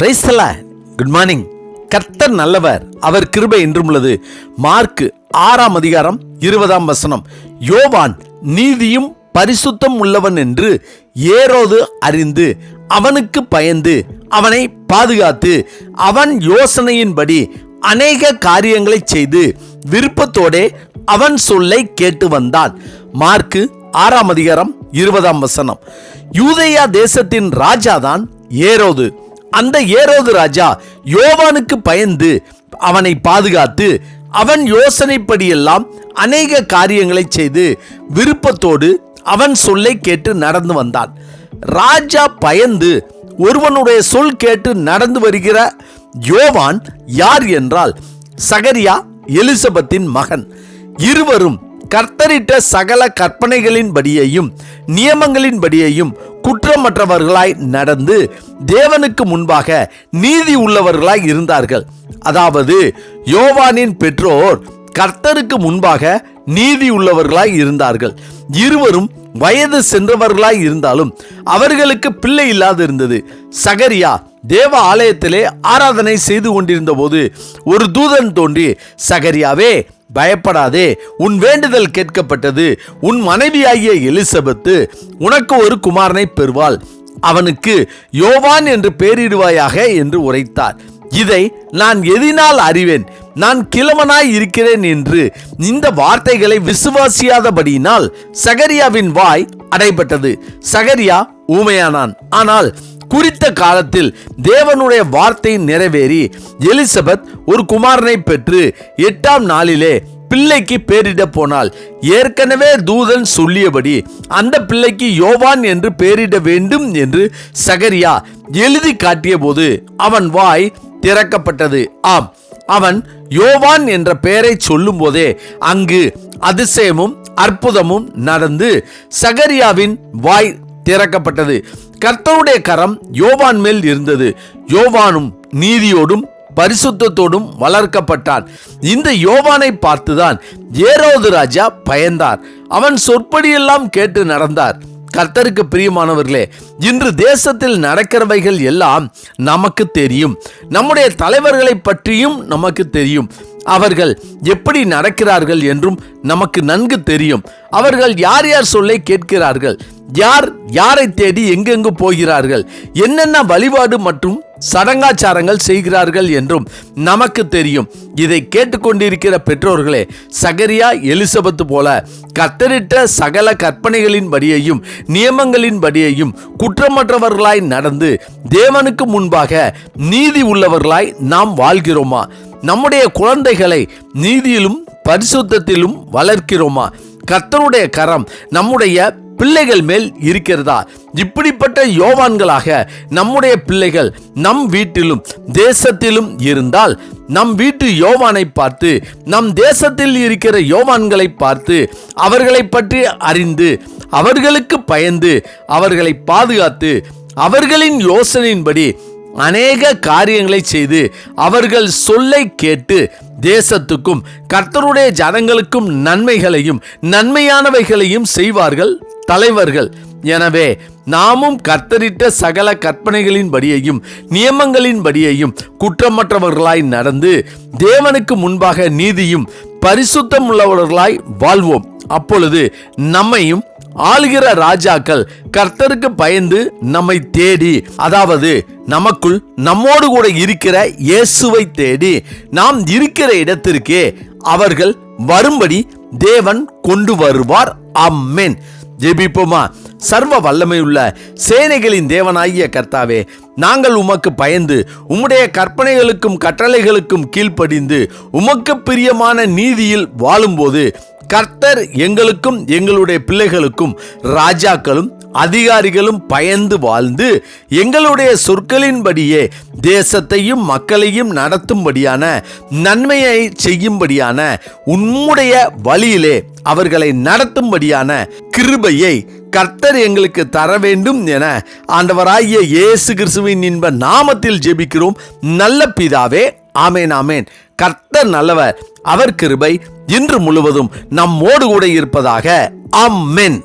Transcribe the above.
பிரைஸ்தலா good morning கர்த்தர் நல்லவர். அவர் கிருபை என்றும் உள்ளது. மார்க்கு ஆறாம் அதிகாரம் இருபதாம் வசனம். யோவான் நீதியும் பரிசுத்தம் உள்ளவன் என்று ஏரோது அறிந்து அவனுக்கு பயந்து அவனை பாதுகாத்து அவன் யோசனையின்படி அநேக காரியங்களை செய்து விருப்பத்தோடே அவன் சொல்லை கேட்டு வந்தான். மார்க்கு ஆறாம் அதிகாரம் இருபதாம் வசனம். யூதையா தேசத்தின் ராஜாதான் ஏரோது. அந்த ஏரோது ராஜா யோவானுக்கு பயந்து அவனை பாதுகாத்து அவன் யோசனைப்படியெல்லாம் அநேக காரியங்களை செய்து விருப்பத்தோடு அவன் சொல்லை கேட்டு நடந்து வந்தான். ராஜா பயந்து ஒருவனுடைய சொல் கேட்டு நடந்து வருகிற யோவான் யார் என்றால் சகரியா எலிசபெத்தின் மகன். இருவரும் கர்த்தரிட்ட சகல கற்பனைகளின்படியையும் நியமங்களின்படியையும் குற்றமற்றவர்களாய் நடந்து தேவனுக்கு முன்பாக நீதி உள்ளவர்களாய் இருந்தார்கள். அதாவது யோவானின் பெற்றோர் கர்த்தருக்கு முன்பாக நீதி உள்ளவர்களாய் இருந்தார்கள். இருவரும் வயது சென்றவர்களாய் இருந்தாலும் அவர்களுக்கு பிள்ளை இல்லாது இருந்தது சகரியா தேவ ஆலயத்திலே ஆராதனை செய்து கொண்டிருந்த போது ஒரு தூதன் தோன்றி சகரியாவே பயப்படாதே உன் வேண்டுதல் கேட்கப்பட்டது. உன் மனைவியாகிய எலிசபெத்து உனக்கு ஒரு குமாரனை பெறுவாள். அவனுக்கு யோவான் என்று பெயரிடுவாயாக என்று உரைத்தார். இதை நான் எதினால் அறிவேன். நான் கிழவனாய் இருக்கிறேன் என்று இந்த வார்த்தைகளை விசுவாசியாதபடியினால் சகரியாவின் வாய் அடைபட்டது. சகரியா ஊமையானான். ஆனால் குறித்த காலத்தில் தேவனுடைய வார்த்தை நிறைவேறி எலிசபெத் ஒரு குமாரனை பெற்று எட்டாம் நாளிலே பிள்ளைக்கு பேரிட போனால் ஏற்கனவே தூதன் சொல்லியபடி அந்த பிள்ளைக்கு யோவான் என்று பெயரிட வேண்டும் என்று சகரியா எழுதி காட்டிய போது அவன் வாய் திறக்கப்பட்டது. ஆம் அவன் யோவான் என்ற பெயரை சொல்லும் போதே அங்கு அதிசயமும் அற்புதமும் நடந்து சகரியாவின் வாய் திறக்கப்பட்டது. கர்த்தருடைய கரம் யோவான் மேல் இருந்தது. யோவானும் நீதியோடும் பரிசுத்தத்தோடும் வளர்க்கப்பட்டான் இந்த யோவானை பார்த்துதான் ஏரோது ராஜா பயந்தார். அவன் சொற்படியெல்லாம் கேட்டு நடந்தார். கர்த்தருக்கு பிரியமானவர்களே இன்று தேசத்தில் நடக்கிறவைகள் எல்லாம் நமக்கு தெரியும். நம்முடைய தலைவர்களை பற்றியும் நமக்கு தெரியும். அவர்கள் எப்படி நடக்கிறார்கள் என்றும் நமக்கு நன்கு தெரியும். அவர்கள் யார் யார் சொல்லை கேட்கிறார்கள்? யார் யாரை தேடி எங்கெங்கு போகிறார்கள்? என்னென்ன வழிபாடு மற்றும் சடங்காச்சாரங்கள் செய்கிறார்கள் என்றும் நமக்கு தெரியும். இதை கேட்டுக்கொண்டிருக்கிற பெற்றோர்களே சகரியா எலிசபெத் போல கத்தரிட்ட சகல கற்பனைகளின் படியையும் நியமங்களின் படியையும் குற்றமற்றவர்களாய் நடந்து தேவனுக்கு முன்பாக நீதி உள்ளவர்களாய் நாம் வாழ்கிறோமா? நம்முடைய குழந்தைகளை நீதியிலும் பரிசுத்தத்திலும் வளர்க்கிறோமா? கர்த்தருடைய கரம் நம்முடைய பிள்ளைகள் மேல் இருக்கிறதா? இப்படிப்பட்ட யோவான்களாக நம்முடைய பிள்ளைகள் நம் வீட்டிலும் தேசத்திலும் இருந்தால் நம் வீட்டு யோவானை பார்த்து நம் தேசத்தில் இருக்கிற யோவான்களை பார்த்து அவர்களை பற்றி அறிந்து அவர்களுக்கு பயந்து அவர்களை பாதுகாத்து அவர்களின் யோசனையின்படி அநேக காரியங்களை செய்து அவர்கள் சொல்லை கேட்டு தேசத்துக்கும் கர்த்தருடைய ஜனங்களுக்கும் நன்மைகளையும் நன்மையானவைகளையும் செய்வார்கள் தலைவர்கள். எனவே நாமும் கர்த்தரிட்ட சகல கற்பனைகளின்படியையும் நியமங்களின்படியையும் குற்றமற்றவர்களாய் நடந்து தேவனுக்கு முன்பாக நீதியும் பரிசுத்தம் உள்ளவர்களாய் வாழ்வோம். அப்பொழுது நம்மையும் ஆளுகிற ராஜாக்கள் கர்த்தருக்கு பயந்து நம்மை தேடி அதாவது நமக்குள் நம்மோடு கூட இருக்கிற இயேசுவை தேடி நாம் இருக்கிற இடத்திற்கே அவர்கள் வரும்படி தேவன் கொண்டு வருவார். அம்மேன் ஜெபிப்போமா? சர்வ வல்லமையுள்ள சேனைகளின் தேவனாகிய கர்த்தாவே நாங்கள் உமக்கு பயந்து உம்முடைய கற்பனைகளுக்கும் கட்டளைகளுக்கும் கீழ்ப்படிந்து உமக்கு பிரியமான நீதியில் வாழும்போது கர்த்தர் எங்களுக்கும் எங்களுடைய பிள்ளைகளுக்கும் ராஜாக்களும் அதிகாரிகளும் பயந்து வாழ்ந்து எங்களுடைய சொற்களின்படியே தேசத்தையும் மக்களையும் நடத்தும்படியான நன்மையை செய்யும்படியான உம்முடைய வழியிலே அவர்களை நடத்தும்படியான கிருபையை கர்த்தர் எங்களுக்கு தர வேண்டும் என ஆண்டவராகிய இயேசு கிறிஸ்துவின் இன்ப நாமத்தில் ஜெபிக்கிறோம். நல்ல பிதாவே ஆமேன் ஆமேன். கர்த்தர் நல்லவர் அவர் கிருபை இன்று முழுவதும் நம்மோடு கூட இருப்பதாக. அம்மென்